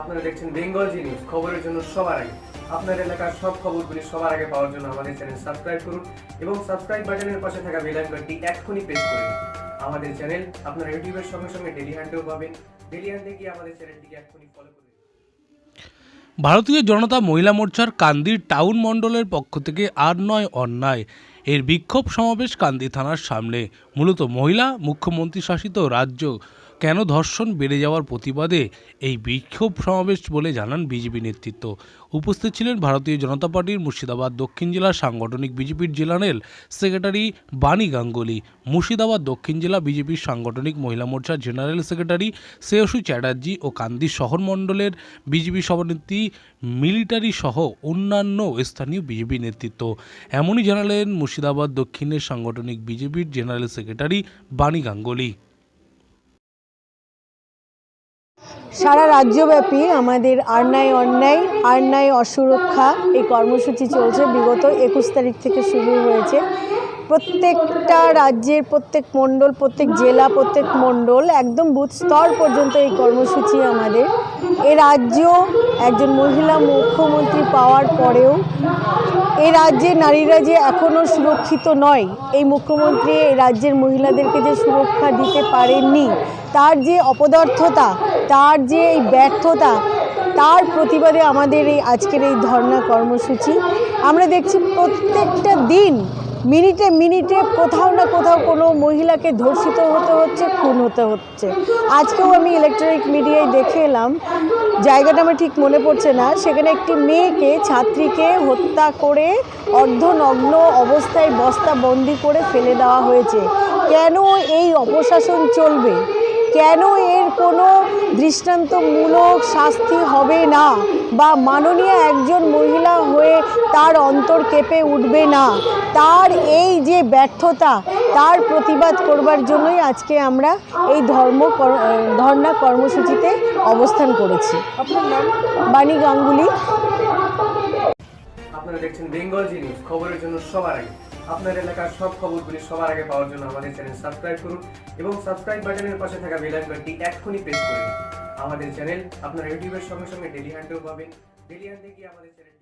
আপনারা দেখছেন বেঙ্গল জি নিউজ, খবরের জন্য সবার আগে। আপনার এলাকার সব খবরগুলি সবার আগে পাওয়ার জন্য আমাদের চ্যানেল সাবস্ক্রাইব করুন এবং সাবস্ক্রাইব বাটনের পাশে থাকা বেল আইকনটি এক্ষুনি প্রেস করুন আমাদের চ্যানেল আপনারা ইউটিউবের সঙ্গে সঙ্গে ডেলি হ্যান্ডেও পাবেন। ডেলি হ্যান্ডে গিয়ে আমাদের চ্যানেলটিকে এক্ষুনি ফলো করুন ভারতীয় জনতা মহিলা মোর্চার কান্দির টাউন মণ্ডলের পক্ষ থেকে আর নয় অন্যায়। এর বিক্ষোভ সমাবেশ কান্দি থানার সামনে। মূলত মহিলা, মুখ্যমন্ত্রী শাসিত রাজ্য কেন ধর্ষণ বেড়ে যাওয়ার প্রতিবাদে এই বিক্ষোভ সমাবেশ বলে জানান বিজেপি নেতৃত্ব। উপস্থিত ছিলেন ভারতীয় জনতা পার্টির মুর্শিদাবাদ দক্ষিণ জেলার সাংগঠনিক বিজেপির জেনারেল সেক্রেটারি বাণী গাঙ্গুলি, মুর্শিদাবাদ দক্ষিণ জেলা বিজেপির সাংগঠনিক মহিলা মোর্চার জেনারেল সেক্রেটারি শ্রেয়সী চ্যাটার্জি ও কান্দি শহর মণ্ডলের বিজেপি সভানেত্রী, মিলিটারি সহ অন্যান্য স্থানীয় বিজেপি নেতৃত্ব। এমনই জানালেন মুর্শিদাবাদ দক্ষিণের সাংগঠনিক বিজেপির জেনারেল সেক্রেটারি বাণী গাঙ্গুলি। সারা রাজ্যব্যাপী আমাদের আরনাই অন্যায়, আরনাই অসুরক্ষা এই কর্মসূচি চলছে। বিগত একুশ তারিখ থেকে শুরু হয়েছে। প্রত্যেকটা রাজ্যের প্রত্যেক মণ্ডল, প্রত্যেক জেলা, প্রত্যেক মণ্ডল একদম বুথ স্তর পর্যন্ত এই কর্মসূচি আমাদের। এ রাজ্য একজন মহিলা মুখ্যমন্ত্রী পাওয়ার পরেও এই রাজ্যে নারীরা যে এখনও সুরক্ষিত নয়, এই মুখ্যমন্ত্রী এই রাজ্যের মহিলাদেরকে যে সুরক্ষা দিতে পারেননি, তার যে অপদার্থতা তার যে এই ব্যর্থতা, তার প্রতিবাদে আমাদের এই আজকের এই ধর্ণা কর্মসূচি। আমরা দেখছি প্রত্যেকটা দিন, মিনিটে মিনিটে কোথাও না কোথাও কোনো মহিলাকে ধর্ষিত হতে হচ্ছে, খুন হতে হচ্ছে। আজকেও আমি ইলেকট্রনিক মিডিয়ায় দেখে এলাম, জায়গাটা আমার ঠিক মনে পড়ছে না। সেখানে একটি মেয়েকে, ছাত্রীকে হত্যা করে অর্ধনগ্ন অবস্থায় বস্তা বন্দি করে ফেলে দেওয়া হয়েছে। কেন এই অপশাসন চলবে? কেন এর কোনো দৃষ্টান্তমূলক শাস্তি হবে না? বা মাননীয় একজন মহিলা হয়ে তার অন্তর কেঁপে উঠবে না? তার এই যে ব্যর্থতা, তার প্রতিবাদ করবার জন্যই আজকে আমরা এই ধর্ম ধর্ণা কর্মসূচিতে অবস্থান করেছি। বাণী গাঙ্গুলি। আপনারা দেখছেন বেঙ্গল জি নিউজ, খবরের জন্য সবার আগে। আপনার এলাকার সব খবরগুলি সবার আগে পাওয়ার জন্য আমাদের চ্যানেল সাবস্ক্রাইব করুন এবং সাবস্ক্রাইব বাটনের পাশে থাকা বেল আইকনটি এক্ষুনি প্রেস করুন আমাদের চ্যানেল আপনারা ইউটিউবের সঙ্গে সঙ্গে ডেলি হ্যান্ডেও পাবেন। ডেলি হ্যান্ডে গিয়ে আমাদের চ্যানেল